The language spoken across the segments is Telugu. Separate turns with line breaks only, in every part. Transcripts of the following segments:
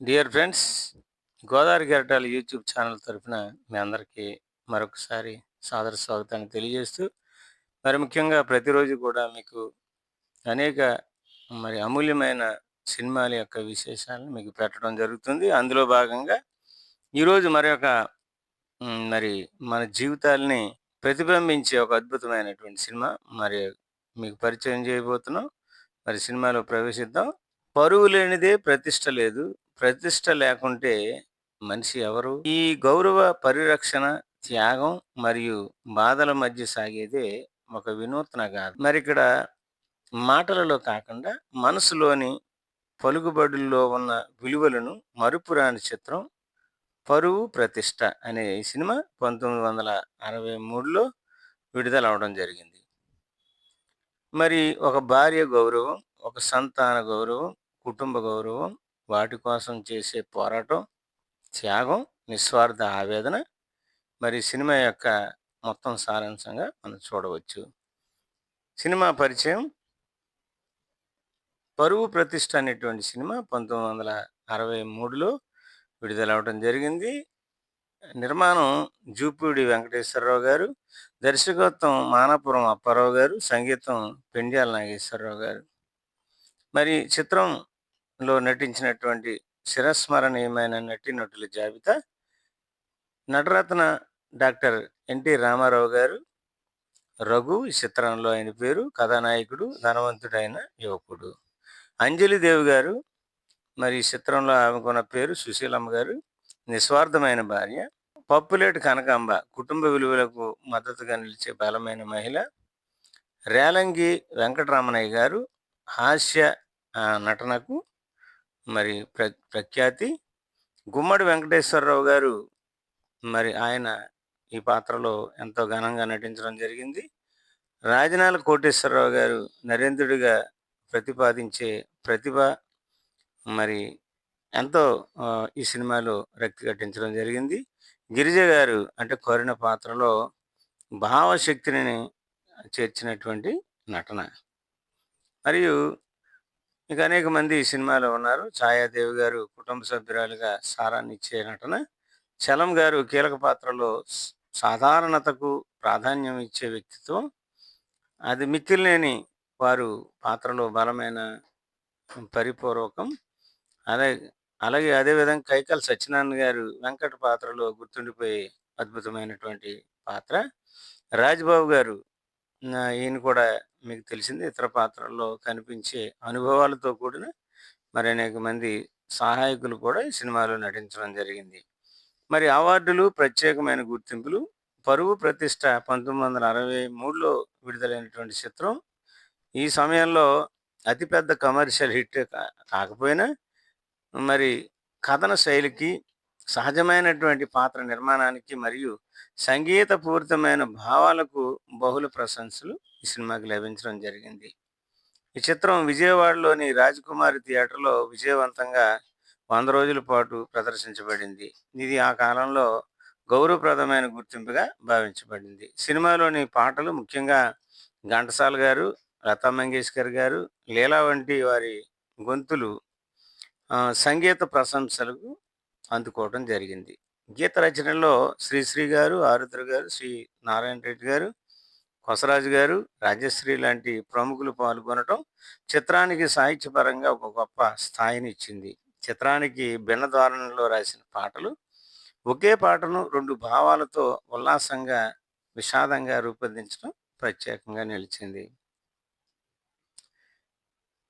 Dear friends Godavari Geratala YouTube channel తరఫున మీ అందరికీ మరొకసారి సాదర స్వాగతాన్ని తెలియజేస్తూ మరి ముఖ్యంగా ప్రతిరోజు కూడా మీకు అనేక మరి అమూల్యమైన సినిమాల యొక్క విశేషాలను మీకు పెట్టడం జరుగుతుంది. అందులో భాగంగా ఈరోజు మరి ఒక మరి మన జీవితాల్ని ప్రతిబింబించే ఒక అద్భుతమైనటువంటి సినిమా మరి మీకు పరిచయం చేయబోతున్నాం. మరి సినిమాలో ప్రవేశిద్దాం. పరువు లేనిదే ప్రతిష్ట లేదు. ప్రతిష్ట లేకుంటే మనిషి ఎవరు? ఈ గౌరవ పరిరక్షణ త్యాగం మరియు బాధల మధ్య సాగేదే ఒక వినూత్న గాథ. మరి ఇక్కడ మాటలలో కాకుండా మనసులోని పలుకుబడుల్లో ఉన్న విలువలను మరుపురాని చిత్రం పరువు ప్రతిష్ట అనే ఈ సినిమా పంతొమ్మిది వందల అరవై మూడులో విడుదల అవడం జరిగింది. మరి ఒక భార్య గౌరవం ఒక సంతాన గౌరవం కుటుంబ గౌరవం వాటి కోసం చేసే పోరాటం త్యాగం నిస్వార్థ ఆవేదన మరి సినిమా యొక్క మొత్తం సారాంశంగా మనం చూడవచ్చు. సినిమా పరిచయం. పరువు ప్రతిష్ట అనేటువంటి సినిమా పంతొమ్మిది వందల అరవై మూడులో విడుదలవడం జరిగింది. నిర్మాణం జూపూడి వెంకటేశ్వరరావు గారు దర్శకత్వం మానాపురం అప్పారావు గారు సంగీతం పెండ్యాల నాగేశ్వరరావు గారు. మరి చిత్రం లో నటించినటువంటి చిరస్మరణీయమైన నటీనటుల జాబితా నటరత్న డాక్టర్ ఎన్టీ రామారావు గారు రఘు ఈ చిత్రంలో ఆయన పేరు కథానాయకుడు ధనవంతుడైన యువకుడు. అంజలిదేవి గారు మరి ఈ చిత్రంలో ఆమెకున్న పేరు సుశీలమ్మ గారు నిస్వార్థమైన భార్య పప్పులేటి కనకాంబ కుటుంబ విలువలకు మద్దతుగా నిలిచే బలమైన మహిళ రేలంగి వెంకటరామణయ్య గారు హాస్య ఆ, నటనకు మరి ప్ర ప్రఖ్యాతి గుమ్మడి వెంకటేశ్వరరావు గారు మరి ఆయన ఈ పాత్రలో ఎంతో ఘనంగా నటించడం జరిగింది. రాజనాల కోటేశ్వరరావు గారు నరేంద్రుడిగా ప్రతిపాదించే ప్రతిభ మరి ఎంతో ఈ సినిమాలో రక్తి కట్టించడం జరిగింది. గిరిజ గారు అంటే కోరిన పాత్రలో భావశక్తిని చేర్చినటువంటి నటన. మరియు ఇక అనేక మంది ఈ సినిమాలో ఉన్నారు. ఛాయాదేవి గారు కుటుంబ సభ్యురాలుగా సారాన్ని ఇచ్చే నటన. చలం గారు కీలక పాత్రలో సాధారణతకు ప్రాధాన్యం ఇచ్చే వ్యక్తిత్వం. అది మిక్కిలేని వారు పాత్రలో బలమైన పరిపూర్వకం అలాగే అలాగే అదేవిధంగా కైకల్ సత్యనారాయణ గారు వెంకట పాత్రలో గుర్తుండిపోయే అద్భుతమైనటువంటి పాత్ర. రాజ్బాబు గారు ఈయన కూడా మీకు తెలిసింది ఇతర పాత్రల్లో కనిపించే అనుభవాలతో కూడిన మరి అనేక మంది సహాయకులు కూడా ఈ సినిమాలో నటించడం జరిగింది. మరి అవార్డులు ప్రత్యేకమైన గుర్తింపులు పరువు ప్రతిష్ట పంతొమ్మిది వందల అరవై మూడులో విడుదలైనటువంటి చిత్రం ఈ సమయంలో అతిపెద్ద కమర్షియల్ హిట్ కా- కాకపోయినా మరి కథన శైలికి సహజమైనటువంటి పాత్ర నిర్మాణానికి మరియు సంగీతపూరితమైన భావాలకు బహుళ ప్రశంసలు ఈ సినిమాకి లభించడం జరిగింది. ఈ చిత్రం విజయవాడలోని రాజకుమారి థియేటర్లో విజయవంతంగా వంద రోజుల పాటు ప్రదర్శించబడింది. ఇది ఆ కాలంలో గౌరవప్రదమైన గుర్తింపుగా భావించబడింది. సినిమాలోని పాటలు ముఖ్యంగా ఘంటసాల గారు లతా మంగేష్కర్ గారు లీలా వంటి వారి గొంతులు సంగీత ప్రశంసలకు అందుకోవడం జరిగింది. గీత రచనలో శ్రీశ్రీ గారు ఆరుద్ర గారు శ్రీ నారాయణ రెడ్డి గారు కొసరాజు గారు రాజశ్రీ లాంటి ప్రముఖులు పాల్గొనటం చిత్రానికి సాహిత్యపరంగా ఒక గొప్ప స్థాయిని ఇచ్చింది. చిత్రానికి భిన్నధారణలో రాసిన పాటలు ఒకే పాటను రెండు భావాలతో ఉల్లాసంగా విషాదంగా రూపొందించడం ప్రత్యేకంగా నిలిచింది.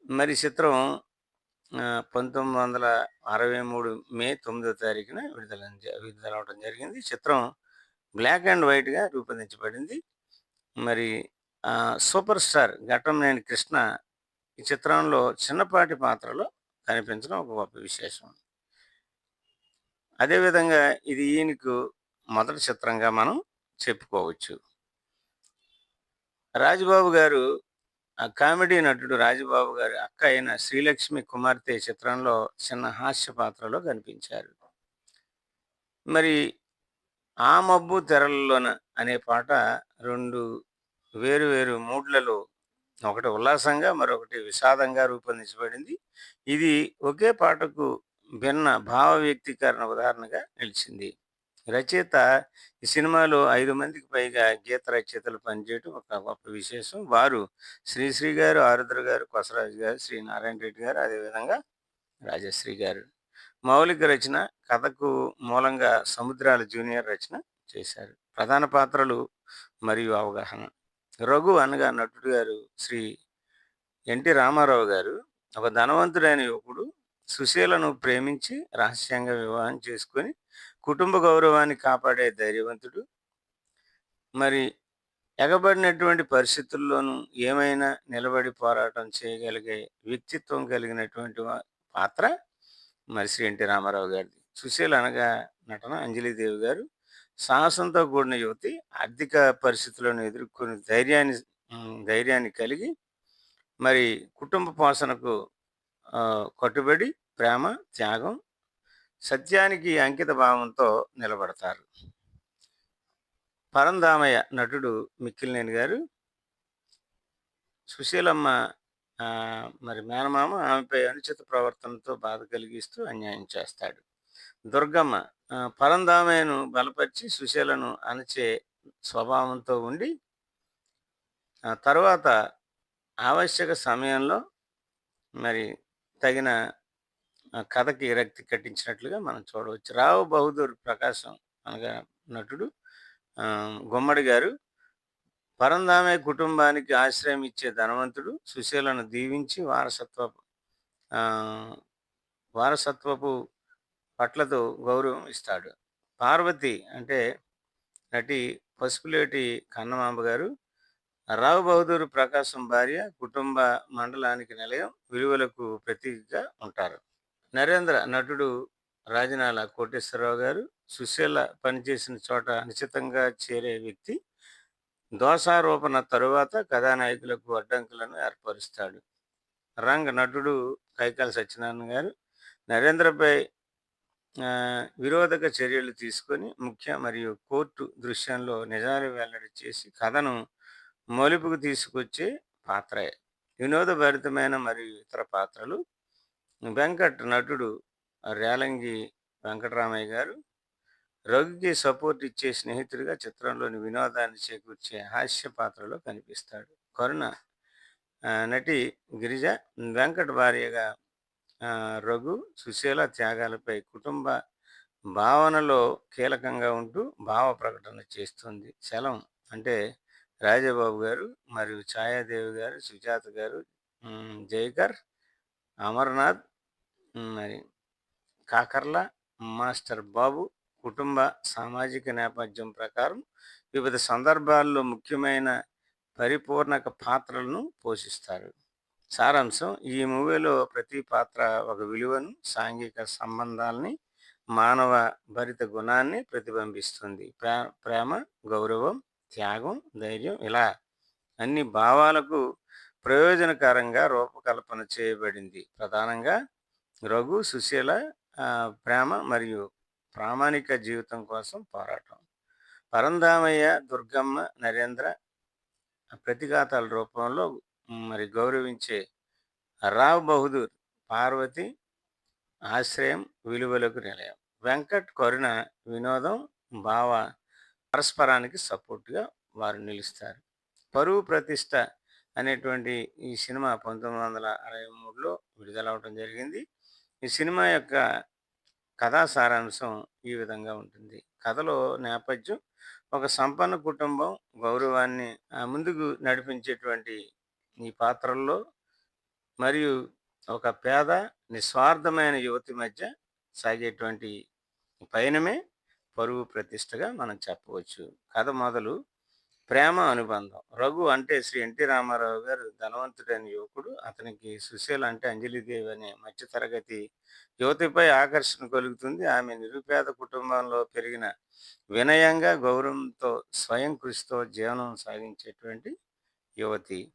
మరి చిత్రం పంతొమ్మిది వందల అరవై మూడు మే తొమ్మిదో తారీఖున విడుదల విడుదల అవడం జరిగింది. చిత్రం బ్లాక్ అండ్ వైట్గా రూపొందించబడింది. మరి సూపర్ స్టార్ ఘట్టంనేని కృష్ణ ఈ చిత్రంలో చిన్నపాటి పాత్రలో కనిపించడం ఒక గొప్ప విశేషం. అదేవిధంగా ఇది ఈయనకు మొదటి చిత్రంగా మనం చెప్పుకోవచ్చు. రాజబాబు గారు ఆ కామెడీ నటుడు రాజబాబు గారి అక్క అయిన శ్రీలక్ష్మి కుమార్తె చిత్రంలో చిన్న హాస్య పాత్రలో కనిపించారు. మరి ఆ మబ్బు తెరలలోన అనే పాట రెండు వేరు వేరు మూడ్లలో ఒకటి ఉల్లాసంగా మరొకటి విషాదంగా రూపొందించబడింది. ఇది ఒకే పాటకు భిన్న భావ వ్యక్తీకరణ ఉదాహరణగా నిలిచింది. రచయిత ఈ సినిమాలో ఐదు మందికి పైగా గీత రచయితలు పనిచేయడం ఒక గొప్ప విశేషం. వారు శ్రీశ్రీ గారు ఆరుద్ర గారు కొసరాజు గారు శ్రీ నారాయణ రెడ్డి గారు అదేవిధంగా రాజశ్రీ గారు. మౌలిక రచన కథకు మూలంగా సముద్రాల జూనియర్ రచన చేశారు. ప్రధాన పాత్రలు మరియు అవగాహన. రఘు అనగా నటుడు గారు శ్రీ ఎన్టీ రామారావు గారు. ఒక ధనవంతుడైన యువకుడు. సుశీలను ప్రేమించి రహస్యంగా వివాహం చేసుకొని కుటుంబ గౌరవాన్ని కాపాడే ధైర్యవంతుడు. మరి ఎగబడినటువంటి పరిస్థితుల్లోనూ ఏమైనా నిలబడి పోరాటం చేయగలిగే వ్యక్తిత్వం కలిగినటువంటి పాత్ర మరి శ్రీ ఎన్టీ రామారావు గారిది. సుశీల అనగా నటన అంజలిదేవి గారు సాహసంతో కూడిన యువతి ఆర్థిక పరిస్థితులను ఎదుర్కొని ధైర్యాన్ని ధైర్యాన్ని కలిగి మరి కుటుంబ పోషణకు కట్టుబడి ప్రేమ త్యాగం సత్యానికి అంకిత భావంతో నిలబడతారు. పరంధామయ్య నటుడు మిక్కిలినేని గారు సుశీలమ్మ మరి మేనమామ ఆమెపై అనుచిత ప్రవర్తనతో బాధ కలిగిస్తూ అన్యాయం చేస్తాడు. దుర్గమ్మ పరంధామయ్యను బలపరిచి సుశీలను అణచే స్వభావంతో ఉండి తర్వాత ఆవశ్యక సమయంలో మరి తగిన కథకి రక్తి కట్టించినట్లుగా మనం చూడవచ్చు. రావు బహదూర్ ప్రకాశం అనగా నటుడు గుమ్మడి గారు పరంధామే కుటుంబానికి ఆశ్రయం ఇచ్చే ధనవంతుడు సుశీలను దీవించి వారసత్వ వారసత్వపు పట్లతో గౌరవం ఇస్తాడు. పార్వతి అంటే నటి పసుపులేటి కన్నమాంబ గారు రావు బహదూర్ ప్రకాశం భార్య కుటుంబ మండలానికి నిలయం విలువలకు ప్రతీకగా ఉంటారు. నరేంద్ర నటుడు రాజనాల కోటేశ్వరరావు గారు సుశీల పనిచేసిన చోట నిశ్చితంగా చేరే వ్యక్తి. దోషారోపణ తరువాత కథానాయకులకు అడ్డంకులను ఏర్పరుస్తాడు. రంగ నటుడు కైకాల సత్యనారాయణ గారు నరేంద్రపై విరోధక చర్యలు తీసుకొని ముఖ్య మరియు కోర్టు దృశ్యంలో నిజాలు వెల్లడి చేసి కథను మలుపుకు తీసుకొచ్చే పాత్రే. వినోదభరితమైన మరియు ఇతర పాత్రలు వెంకట్ నటుడు రేలంగి వెంకటరామయ్య గారు రఘుకి సపోర్ట్ ఇచ్చే స్నేహితుడిగా చిత్రంలోని వినోదాన్ని చేకూర్చే హాస్య పాత్రలో కనిపిస్తాడు. కరుణ నటి గిరిజ వెంకట్ భార్యగా రఘు సుశీల త్యాగాలపై కుటుంబ భావనలో కీలకంగా ఉంటూ భావ ప్రకటన చేస్తుంది. శలం అంటే రాజబాబు గారు మరియు ఛాయాదేవి గారు సుజాత గారు జయకర్ అమర్నాథ్ మరి కాకర్ల మాస్టర్ బాబు కుటుంబ సామాజిక నేపథ్యం ప్రకారం వివిధ సందర్భాల్లో ముఖ్యమైన పరిపూర్ణక పాత్రలను పోషిస్తారు. సారాంశం ఈ మూవీలో ప్రతి పాత్ర ఒక విలువను సాంఘిక సంబంధాలని మానవ భరిత గుణాన్ని ప్రతిబింబిస్తుంది. ప్రేమ గౌరవం త్యాగం ధైర్యం ఇలా అన్ని భావాలకు ప్రయోజనకరంగా రూపకల్పన చేయబడింది. ప్రధానంగా రఘు సుశీల ప్రేమ మరియు ప్రామాణిక జీవితం కోసం పోరాటం. పరంధామయ్య దుర్గమ్మ నరేంద్ర ప్రతిఘాతాల రూపంలో మరి గౌరవించే రావ్ బహదూర్ పార్వతి ఆశ్రయం విలువలకు నిలయం. వెంకట్ కరుణ వినోదం భావ పరస్పరానికి సపోర్ట్గా వారు నిలుస్తారు. పరువు ప్రతిష్ట అనేటువంటి ఈ సినిమా పంతొమ్మిది వందల అరవై మూడులో విడుదలవటం జరిగింది. ఈ సినిమా యొక్క కథా సారాంశం ఈ విధంగా ఉంటుంది. కథలో నేపథ్యం ఒక సంపన్న కుటుంబం గౌరవాన్ని ఆ, ముందుకు నడిపించేటువంటి ఈ పాత్రల్లో మరియు ఒక పేద నిస్వార్థమైన యువతి మధ్య సాగేటువంటి పయనమే పరువు ప్రతిష్టగా మనం చెప్పవచ్చు. కథ మొదలు ప్రేమ అనుబంధం. రఘు అంటే శ్రీ ఎన్టీ రామారావు గారు ధనవంతుడైన యువకుడు. అతనికి సుశీల అంటే అంజలిదేవి అనే మధ్య తరగతి యువతిపై ఆకర్షణ కలుగుతుంది. ఆమె నిరుపేద కుటుంబంలో పెరిగిన వినయంగా గౌరవంతో స్వయం కృషితో జీవనం సాగించేటువంటి యువతి.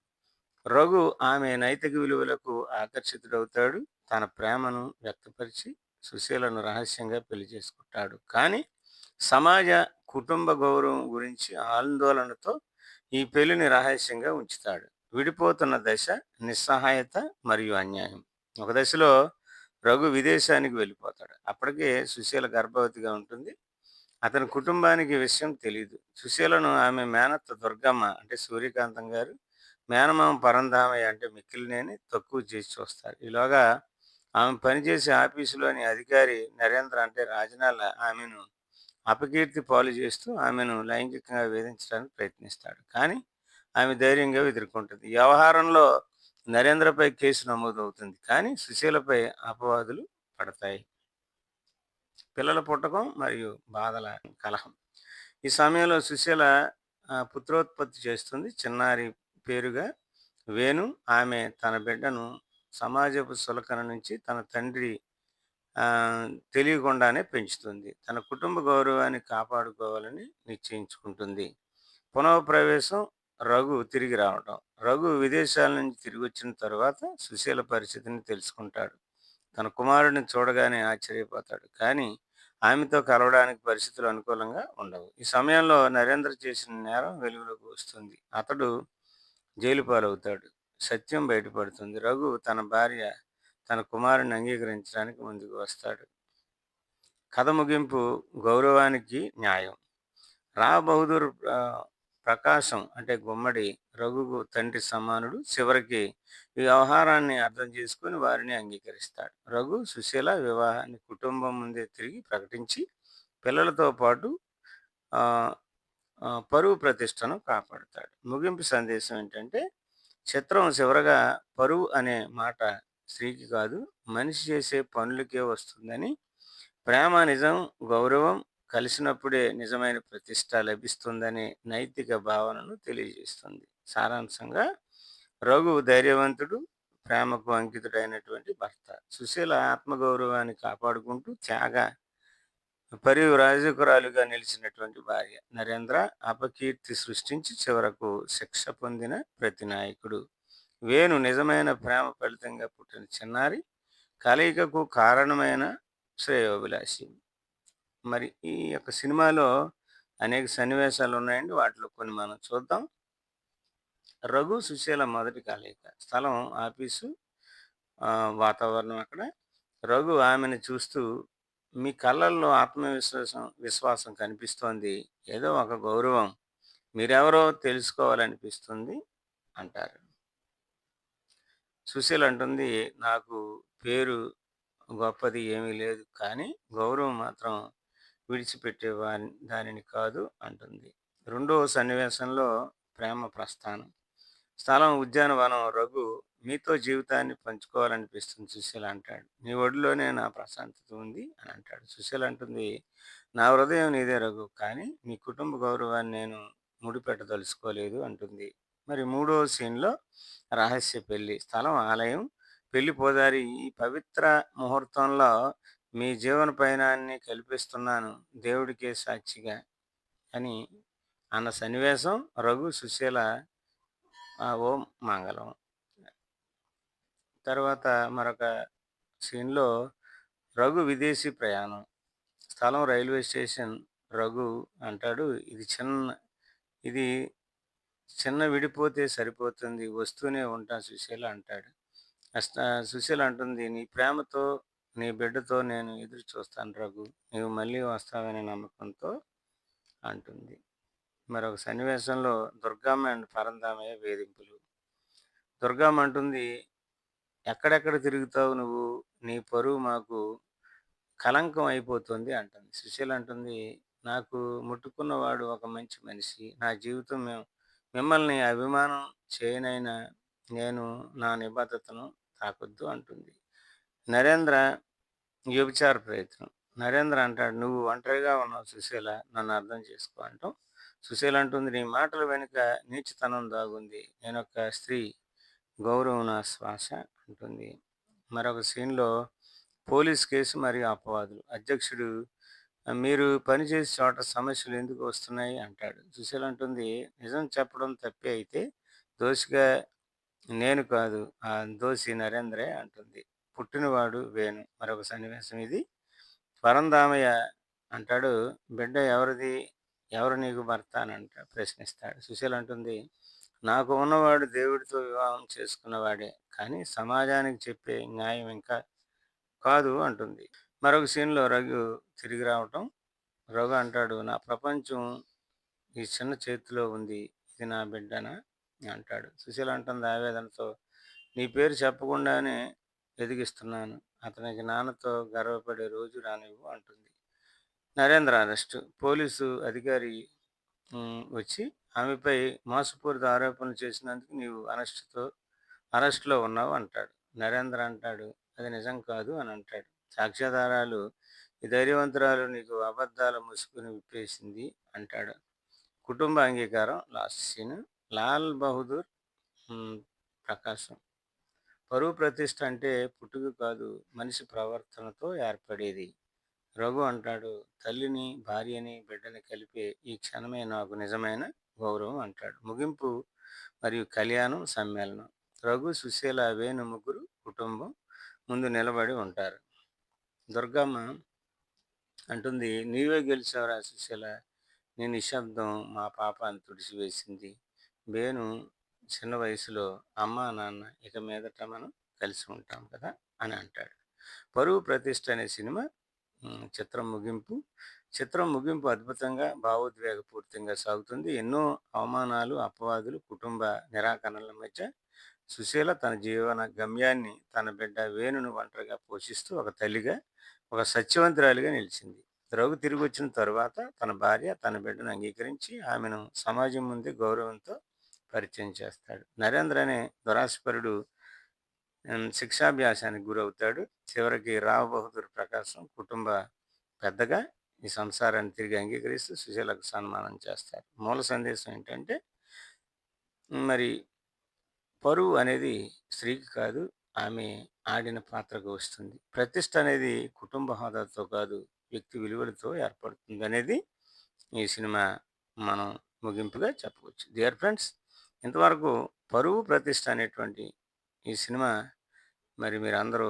రఘు ఆమె నైతిక విలువలకు ఆకర్షితుడవుతాడు. తన ప్రేమను వ్యక్తపరిచి సుశీలను రహస్యంగా పెళ్ళి చేసుకుంటాడు. కానీ సమాజ కుటుంబ గౌరవం గురించి ఆందోళనతో ఈ పెళ్ళిని రహస్యంగా ఉంచుతాడు. విడిపోతున్న దశ నిస్సహాయత మరియు అన్యాయం. ఒక దశలో రఘు విదేశానికి వెళ్ళిపోతాడు. అప్పటికే సుశీల గర్భవతిగా ఉంటుంది. అతని కుటుంబానికి విషయం తెలియదు సుశీలను ఆమె మేనత్త దుర్గమ్మ అంటే సూర్యకాంతం గారు మేనమామ పరంధామయ్య అంటే మిక్కిలినేని తక్కువ చేసి చూస్తారు. ఈలోగా ఆమె పనిచేసే ఆఫీసులోని అధికారి నరేంద్ర అంటే రాజనాల ఆమెను అపకీర్తి పాలు చేస్తూ ఆమెను లైంగికంగా వేధించడానికి ప్రయత్నిస్తాడు. కానీ ఆమె ధైర్యంగా ఎదుర్కొంటుంది. వ్యవహారంలో నరేంద్రపై కేసు నమోదవుతుంది. కానీ సుశీలపై అపవాదులు పడతాయి. పిల్లల పుట్టకం మరియు బాధల కలహం. ఈ సమయంలో సుశీల పుత్రోత్పత్తి చేస్తుంది. చిన్నారి పేరుగా వేణు ఆమె తన బిడ్డను సమాజపు సులకన నుంచి తన తండ్రి తెలియకుండానే పెంచుతుంది. తన కుటుంబ గౌరవాన్ని కాపాడుకోవాలని నిశ్చయించుకుంటుంది. పునఃప్రవేశం రఘు తిరిగి రావడం రఘు విదేశాల నుంచి తిరిగి వచ్చిన తర్వాత సుశీల పరిస్థితిని తెలుసుకుంటాడు. తన కుమారుడిని చూడగానే ఆశ్చర్యపోతాడు. కానీ ఆమెతో కలవడానికి పరిస్థితులు అనుకూలంగా ఉండవు. ఈ సమయంలో నరేంద్ర చేసిన నేరం వెలుగులోకి వస్తుంది. అతడు జైలు పాలవుతాడు సత్యం బయటపడుతుంది. రఘు తన భార్య తన కుమారుని అంగీకరించడానికి ముందుకు వస్తాడు. కథ ముగింపు గౌరవానికి న్యాయం. రా బహదూర్ ప్రకాశం అంటే గుమ్మడి రఘుకు తండ్రి సమానుడు చివరికి ఈ వ్యవహారాన్ని అర్థం చేసుకుని వారిని అంగీకరిస్తాడు. రఘు సుశీల వివాహాన్ని కుటుంబం ముందే తిరిగి ప్రకటించి పిల్లలతో పాటు పరువు ప్రతిష్టను కాపాడుతాడు. ముగింపు సందేశం ఏంటంటే చిత్రం చివరగా పరువు అనే మాట స్త్రీకి కాదు మనిషి చేసే పనులకే వస్తుందని ప్రేమ నిజం గౌరవం కలిసినప్పుడే నిజమైన ప్రతిష్ట లభిస్తుందనే నైతిక భావనను తెలియజేస్తుంది. సారాంశంగా రఘు ధైర్యవంతుడు ప్రేమకు అంకితుడైనటువంటి భర్త. సుశీల ఆత్మగౌరవాన్ని కాపాడుకుంటూ త్యాగ పరివ్రాజకురాలుగా నిలిచినటువంటి భార్య నరేంద్ర అపకీర్తి సృష్టించి చివరకు శిక్ష పొందిన ప్రతి నాయకుడు. వేణు నిజమైన ప్రేమ ఫలితంగా పుట్టిన చిన్నారి కలయికకు కారణమైన శ్రేయోభిలాషి మరి ఈ యొక్క సినిమాలో అనేక సన్నివేశాలు ఉన్నాయండి. వాటిలో కొన్ని మనం చూద్దాం. రఘు సుశీల మొదటి కలయిక. స్థలం ఆఫీసు వాతావరణం అక్కడ. రఘు ఆమెను చూస్తూ మీ కళ్ళల్లో ఆత్మవిశ్వాసం విశ్వాసం కనిపిస్తోంది. ఏదో ఒక గౌరవం. మీరెవరో తెలుసుకోవాలనిపిస్తుంది అంటారు. సుశీల్ అంటుంది నాకు పేరు గొప్పది ఏమీ లేదు కానీ గౌరవం మాత్రం విడిచిపెట్టే దానిని కాదు అంటుంది. రెండవ సన్నివేశంలో ప్రేమ ప్రస్థానం. స్థలం ఉద్యానవనం రఘు మీతో జీవితాన్ని పంచుకోవాలనిపిస్తుంది సుశీల అంటాడు. నీ ఒడిలోనే నా ప్రశాంతత ఉంది అని అంటాడు. సుశీల అంటుంది నా హృదయం నీదే రఘు కానీ మీ కుటుంబ గౌరవాన్ని నేను ముడిపెట్టదలుచుకోలేదు అంటుంది. మరి మూడో సీన్లో రహస్య పెళ్ళి స్థలం ఆలయం పెళ్ళి పోదారి ఈ పవిత్ర ముహూర్తంలో మీ జీవన పయనాన్ని కల్పిస్తున్నాను దేవుడికే సాక్షిగా అని అన్న సన్నివేశం రఘు సుశీల ఓ ఓం మంగళం. తర్వాత మరొక సీన్లో రఘు విదేశీ ప్రయాణం. స్థలం రైల్వే స్టేషన్ రఘు అంటాడు. ఇది చిన్న ఇది చిన్న విడిపోతే సరిపోతుంది వస్తూనే ఉంటాను సుశీల అంటాడు. సుశీల అంటుంది నీ ప్రేమతో నీ బిడ్డతో నేను ఎదురు చూస్తాను రఘు నీవు మళ్ళీ వస్తావనే నమ్మకంతో అంటుంది. మరొక సన్నివేశంలో దుర్గమ్మ అండ్ పరంధామయ్య వేధింపులు. దుర్గమ్మ అంటుంది ఎక్కడెక్కడ తిరుగుతావు నువ్వు? నీ పరువు మాకు కలంకం అయిపోతుంది అంటుంది. సుశీల అంటుంది నాకు ముట్టుకున్నవాడు ఒక మంచి మనిషి. నా జీవితం మేము మిమ్మల్ని అభిమానం చేయనైనా నేను నా నిబద్ధతను తాకొద్దు అంటుంది. నరేంద్ర వ్యభిచార ప్రయత్నం. నరేంద్ర అంటాడు నువ్వు ఒంటరిగా ఉన్నావు సుశీల నన్ను అర్థం చేసుకో అంటాం. సుశీల అంటుంది నీ మాటల వెనుక నీచతనం దాగుంది. నేను ఒక స్త్రీ గౌరవం నా శ్వాస అంటుంది. మరొక సీన్లో పోలీస్ కేసు మరియు అపవాదులు. అధ్యక్షుడు మీరు పనిచేసే చోట సమస్యలు ఎందుకు వస్తున్నాయి అంటాడు. సుశీల అంటుంది నిజం చెప్పడం తప్పే అయితే దోషిగా నేను కాదు ఆ దోషి నరేంద్రే అంటుంది. పుట్టినవాడు వేణు. మరొక సన్నివేశం ఇది. పరంధామయ్య అంటాడు బిడ్డ ఎవరిది? ఎవరు నీకు భర్త? అని అంట ప్రశ్నిస్తాడు. సుశీల అంటుంది నాకు ఉన్నవాడు దేవుడితో వివాహం చేసుకున్నవాడే కానీ సమాజానికి చెప్పే న్యాయం ఇంకా కాదు అంటుంది. మరొక సీన్లో రఘు తిరిగి రావటం. రఘు అంటాడు నా ప్రపంచం ఈ చిన్న చేతిలో ఉంది ఇది నా బిడ్డనా? అంటాడు. సుశీల అంటుంది ఆవేదనతో నీ పేరు చెప్పకుండానే ఎదిగిస్తున్నాను. అతనికి నాన్నతో గర్వపడే రోజు రానివ్వు అంటుంది. నరేంద్ర అరెస్టు పోలీసు అధికారి వచ్చి ఆమెపై మోసపూరిత ఆరోపణలు చేసినందుకు నీవు అరెస్టుతో అరెస్టులో ఉన్నావు అంటాడు. నరేంద్ర అంటాడు అది నిజం కాదు అని అంటాడు. సాక్ష్యాధారాలు ఈ ధైర్యవంతురాలు నీకు అబద్ధాల ముసుగుని విప్పేసింది అంటాడు. కుటుంబ అంగీకారం లాస్ట్ సీన్. లాల్ బహదూర్ ప్రకాశం. పరువు ప్రతిష్ట అంటే పుట్టుక కాదు మనిషి ప్రవర్తనతో ఏర్పడేది. రఘు అంటాడు తల్లిని భార్యని బిడ్డని కలిపే ఈ క్షణమే నాకు నిజమైన గౌరవం అంటాడు. ముగింపు మరియు కళ్యాణం సమ్మేళనం. రఘు సుశీల వేణు ముగ్గురు కుటుంబం ముందు నిలబడి ఉంటారు. దుర్గమ్మ అంటుంది నీవే గెలిచావురా సుశీల. నీ నిశ్శబ్దం మా పాపాన్ని తుడిచివేసింది. బేను చిన్న వయసులో అమ్మ నాన్న ఇక మీదట మనం కలిసి ఉంటాం కదా? అని అంటాడు. పరువు ప్రతిష్ట అనే సినిమా చిత్రం ముగింపు. చిత్రం ముగింపు అద్భుతంగా భావోద్వేగపూరితంగా సాగుతుంది. ఎన్నో అవమానాలు అపవాదులు కుటుంబ నిరాకరణల మధ్య సుశీల తన జీవన గమ్యాన్ని తన బిడ్డ వేణును ఒంటరిగా పోషిస్తూ ఒక తల్లిగా ఒక సత్యవంతురాలిగా నిలిచింది. రఘు తిరిగి వచ్చిన తరువాత తన భార్య తన బిడ్డను అంగీకరించి ఆమెను సమాజం ముందే గౌరవంతో పరిచయం చేస్తాడు. నరేంద్ర అనే దురాస్పరుడు శిక్షాభ్యాసానికి గురవుతాడు. చివరికి రావ్ బహదూర్ ప్రకాశం కుటుంబ పెద్దగా ఈ సంసారాన్ని తిరిగి అంగీకరిస్తూ సుశీలకు సన్మానం చేస్తారు మూల సందేశం ఏంటంటే మరి పరువు అనేది స్త్రీకి కాదు ఆమె ఆడిన పాత్రకు వస్తుంది. ప్రతిష్ట అనేది కుటుంబ హోదాతో కాదు వ్యక్తి విలువలతో ఏర్పడుతుంది అనేది ఈ సినిమా మనం ముగింపుగా చెప్పవచ్చు. డియర్ ఫ్రెండ్స్ ఇంతవరకు పరువు ప్రతిష్ట అనేటువంటి ఈ సినిమా మరి మీరు అందరూ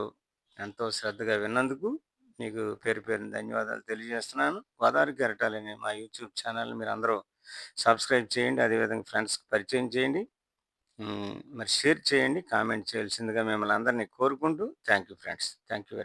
ఎంతో శ్రద్ధగా విన్నందుకు మీకు పేరు పేరుని ధన్యవాదాలు తెలియజేస్తున్నాను. గోదావరి కెరటాలు మా యూట్యూబ్ ఛానల్ మీరు అందరూ సబ్స్క్రైబ్ చేయండి అదేవిధంగా ఫ్రెండ్స్కి పరిచయం చేయండి. మరి షేర్ చేయండి కామెంట్ చేయాల్సిందిగా మిమ్మల్ని అందరినీ కోరుకుంటూ thank you friends. Thank you very